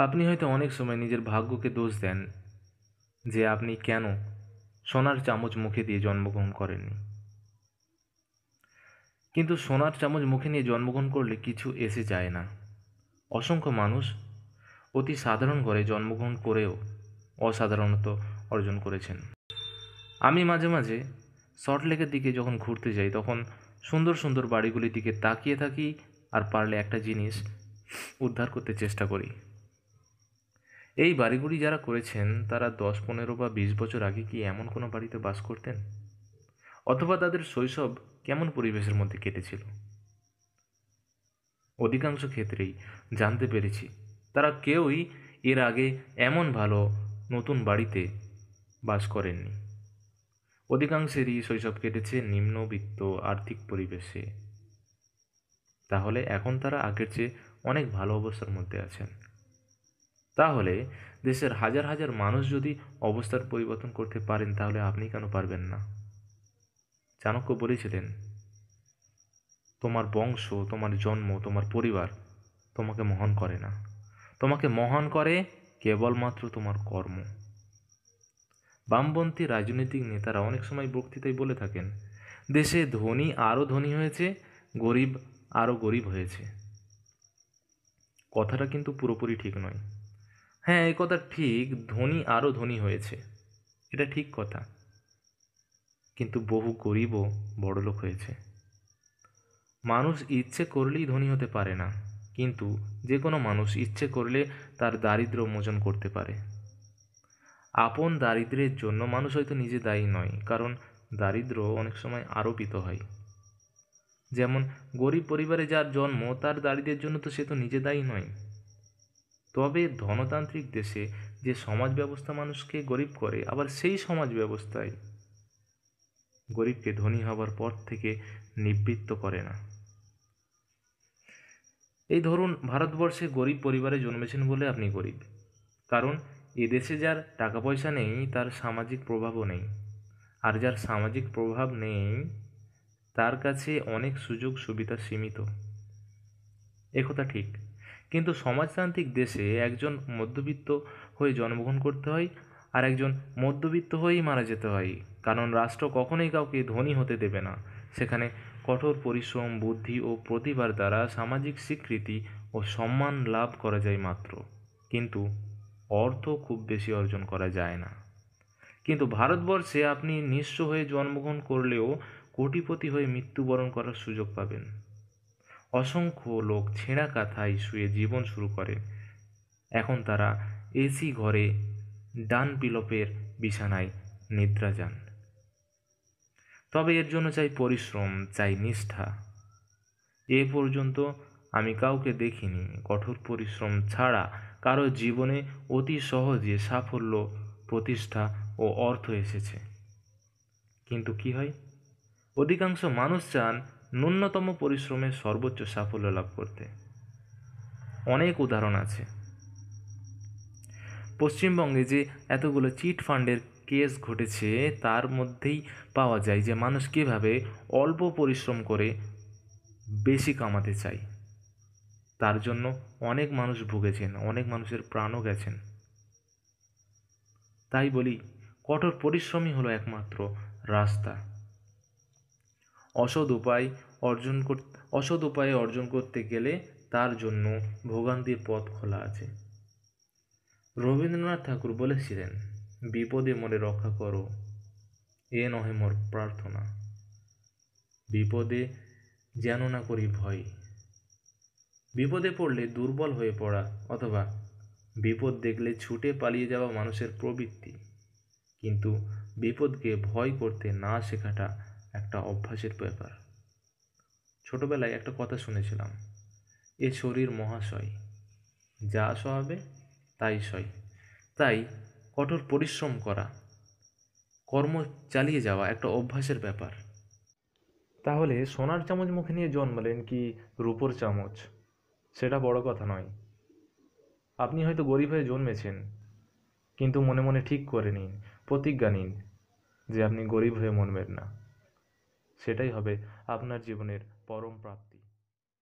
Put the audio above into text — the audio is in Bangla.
আপনি হয়তো অনেক সময় নিজের ভাগ্যকে দোষ দেন যে আপনি কেন সোনার চামচ মুখে দিয়ে জন্মগ্রহণ করেননি। কিন্তু সোনার চামচ মুখে নিয়ে জন্মগ্রহণ করলে কিছু এসে যায় না। অসংখ্য মানুষ অতি সাধারণ ঘরে জন্মগ্রহণ করেও অসাধারণত অর্জন করেছেন। আমি মাঝে মাঝে সল্টলেকের দিকে যখন ঘুরতে যাই, তখন সুন্দর সুন্দর বাড়িগুলির দিকে তাকিয়ে থাকি আর পারলে একটা জিনিস উদ্ধার করতে চেষ্টা করি। এই বাড়িগুলি যারা করেছেন, তারা দশ, পনেরো বা বিশ বছর আগে কি এমন কোনো বাড়িতে বাস করতেন? অথবা তাদের শৈশব কেমন পরিবেশের মধ্যে কেটেছিল? অধিকাংশ ক্ষেত্রেই জানতে পেরেছি, তারা কেউই এর আগে এমন ভালো নতুন বাড়িতে বাস করেননি। অধিকাংশেরই শৈশব কেটেছে নিম্নবিত্ত আর্থিক পরিবেশে। তাহলে এখন তারা আগের চেয়ে অনেক ভালো অবস্থার মধ্যে আছেন। তাহলে দেশের হাজার হাজার মানুষ যদি অবস্থার পরিবর্তন করতে পারেন, তাহলে আপনি কেন পারবেন না? চাণক্য বলেছিলেন, তোমার বংশ, তোমার জন্ম, তোমার পরিবার তোমাকে মহান করে না। তোমাকে মহান করে কেবলমাত্র তোমার কর্ম। বামপন্থী রাজনৈতিক নেতারা অনেক সময় বক্তৃতায় বলে থাকেন, দেশে ধনী আরও ধনী হয়েছে, গরিব আরও গরিব হয়েছে। কথাটা কিন্তু পুরোপুরি ঠিক নয়। হ্যাঁ এই কথা ঠিক, ধনী আরও ধনী হয়েছে। এটা ঠিক কথা। কিন্তু বহু গরিবও বড়লোক হয়েছে। মানুষ ইচ্ছে করলেই ধনী হতে পারে না, কিন্তু যে কোনো মানুষ ইচ্ছে করলে তার দারিদ্র মোচন করতে পারে। আপন দারিদ্র্যের জন্য মানুষ হয়তো নিজে দায়ী নয়, কারণ দারিদ্র অনেক সময় আরোপিত হয়। যেমন গরিব পরিবারে যার জন্ম, তার দারিদ্রের জন্য তো সে তো নিজে দায়ী নয়। তবে ধনতান্ত্রিক দেশে যে সমাজ ব্যবস্থা মানুষকে গরিব করে, আবার সেই সমাজ ব্যবস্থায় গরিবকে ধনী হবার পর থেকে নিবৃত্ত করে না। এই ধরুন, ভারতবর্ষে গরিব পরিবারে জন্মেছেন বলে আপনি গরিব। কারণ এদেশে যার টাকা পয়সা নেই, তার সামাজিক প্রভাবও নেই। আর যার সামাজিক প্রভাব নেই, তার কাছে অনেক সুযোগ সুবিধা সীমিত। একথা ঠিক। কিন্তু সমাজতান্ত্রিক দেশে একজন মধ্যবিত্ত হয়ে জন্মগ্রহণ করতে হয় আর একজন মধ্যবিত্ত হয়েই মারা যেতে হয়। কারণ রাষ্ট্র কখনোই কাউকে ধনী হতে দেবে না। সেখানে কঠোর পরিশ্রম, বুদ্ধি ও প্রতিভার দ্বারা সামাজিক স্বীকৃতি ও সম্মান লাভ করা যায় মাত্র। কিন্তু অর্থ খুব বেশি অর্জন করা যায় না। কিন্তু ভারতবর্ষে আপনি নিঃস্ব হয়ে জন্মগ্রহণ করলেও কোটিপতি হয়ে মৃত্যুবরণ করার সুযোগ পাবেন। অসংখ্য লোক ছেঁড়া কাঁথায় শুয়ে জীবন শুরু করে। এখন তারা এসি ঘরে ডান বিলোপের বিছানায় নিদ্রা যান। তবে এর জন্য চাই পরিশ্রম, চাই নিষ্ঠা। এ পর্যন্ত আমি কাউকে দেখিনি। কঠোর পরিশ্রম ছাড়া কারও জীবনে অতি সহজে সাফল্য, প্রতিষ্ঠা ও অর্থ এসেছে। কিন্তু কি হয়? অধিকাংশ মানুষ চান ন্যূনতম পরিশ্রমে সর্বোচ্চ সাফল্য লাভ করতে। অনেক উদাহরণ আছে। পশ্চিমবঙ্গে যে এতগুলো চিট ফান্ডের কেস ঘটেছে, তার মধ্যেই পাওয়া যায় যে মানুষ কীভাবে অল্প পরিশ্রম করে বেশি কামাতে চায়। তার জন্য অনেক মানুষ ভুগেছেন, অনেক মানুষের প্রাণও গেছেন। তাই বলি, কঠোর পরিশ্রমই হলো একমাত্র রাস্তা। অসৎ উপায় অর্জন করতে অসৎ উপায়ে অর্জন করতে গেলে তার জন্য ভোগান্তির পথ খোলা আছে। রবীন্দ্রনাথ ঠাকুর বলেছিলেন, বিপদে মনে রক্ষা করো, এ নহে মোর প্রার্থনা। বিপদে যেন না করি ভয়। বিপদে পড়লে দুর্বল হয়ে পড়া অথবা বিপদ দেখলে ছুটে পালিয়ে যাওয়া মানুষের প্রবৃত্তি। কিন্তু বিপদকে ভয় করতে না শেখাটা একটা অভ্যাসের ব্যাপার। ছোটবেলায় একটা কথা শুনেছিলাম, এ শরীর মহাশয়, যা সহাবে তাই সয়। তাই কঠোর পরিশ্রম করা, কর্ম চালিয়ে যাওয়া একটা অভ্যাসের ব্যাপার। তাহলে সোনার চামচ মুখে নিয়ে জন্মালেন কি রূপোর চামচ? সেটা বড় কথা নয়। আপনি হয়তো গরিব হয়ে জন্মেছেন, কিন্তু মনে মনে ঠিক করে নিন, প্রতিজ্ঞা নিন যে আপনি গরিব হয়ে মনবেন না। সেটাই হবে আপনার জীবনের পরম প্রাপ্তি।